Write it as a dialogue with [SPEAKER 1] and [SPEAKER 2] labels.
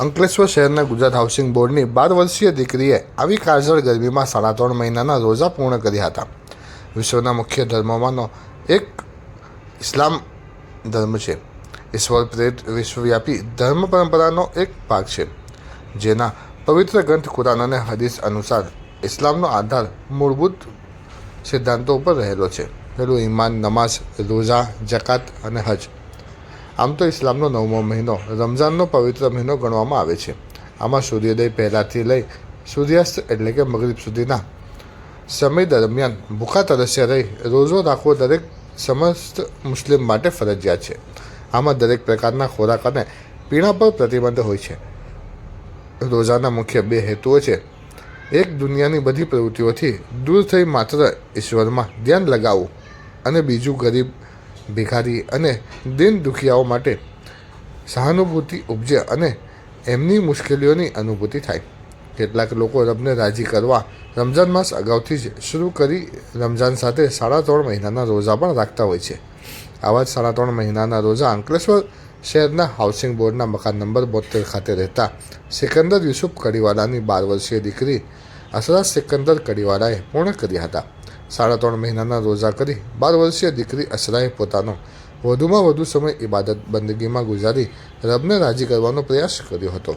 [SPEAKER 1] અંકલેશ્વર શહેરના ગુજરાત હાઉસિંગ બોર્ડની બાર વર્ષીય દીકરીએ આવી કાળઝળ ગરમીમાં સાડા ત્રણ મહિનાના રોજા પૂર્ણ કર્યા હતા. વિશ્વના મુખ્ય ધર્મોમાંનો એક ઇસ્લામ ધર્મ છે. ઈશ્વર પ્રેત વિશ્વવ્યાપી ધર્મ પરંપરાનો એક ભાગ છે. જેના પવિત્ર ગ્રંથ કુરાન અને હદીસ અનુસાર ઇસ્લામનો આધાર મૂળભૂત સિદ્ધાંતો ઉપર રહેલો છે. પેલું ઈમાન, નમાઝ રોઝા જકાત અને હજ. આમ તો ઇસ્લામનો નવમો મહિનો, રમઝાનનો પવિત્ર મહિનો ગણવામાં આવે છે. આમાં સૂર્યોદય પહેલાંથી લઈ સૂર્યાસ્ત એટલે કે મગરીબ સુધીના સમય દરમિયાન ભૂખા તરસ્યા રહી, રોજો રાખવો દરેક સમસ્ત મુસ્લિમ માટે ફરજિયાત છે. આમાં દરેક પ્રકારના ખોરાક અને પીણા પર પ્રતિબંધ હોય છે. રોજાના મુખ્ય બે હેતુઓ છે. એક, દુનિયાની બધી પ્રવૃત્તિઓથી દૂર થઈ માત્ર ઈશ્વરમાં ધ્યાન લગાવવું અને બીજું, ગરીબ ભિખારી અને દિન દુખિયાઓ માટે સહાનુભૂતિ ઉપજે અને એમની મુશ્કેલીઓની અનુભૂતિ થાય. કેટલાક લોકો રબને રાજી કરવા રમઝાન માસ અગાઉથી જ શરૂ કરી રમઝાન સાથે સાડા ત્રણ મહિનાના રોજા પણ રાખતા હોય છે. આવા જ સાડા ત્રણ મહિનાના રોજા અંકલેશ્વર શહેરના હાઉસિંગ બોર્ડના મકાન નંબર બોતેર ખાતે રહેતા સિકંદર યુસુફ કડીવાલાની બાર વર્ષીય દીકરી અસરા સિકંદર કડીવાલાએ પૂર્ણ કર્યા હતા. સાડા ત્રણ મહિનાના રોઝા કરી બાર વર્ષીય દીકરી અસરાએ પોતાનો વધુમાં વધુ સમય ઇબાદત બંદગીમાં ગુજારી રબને રાજી કરવાનો પ્રયાસ કર્યો હતો.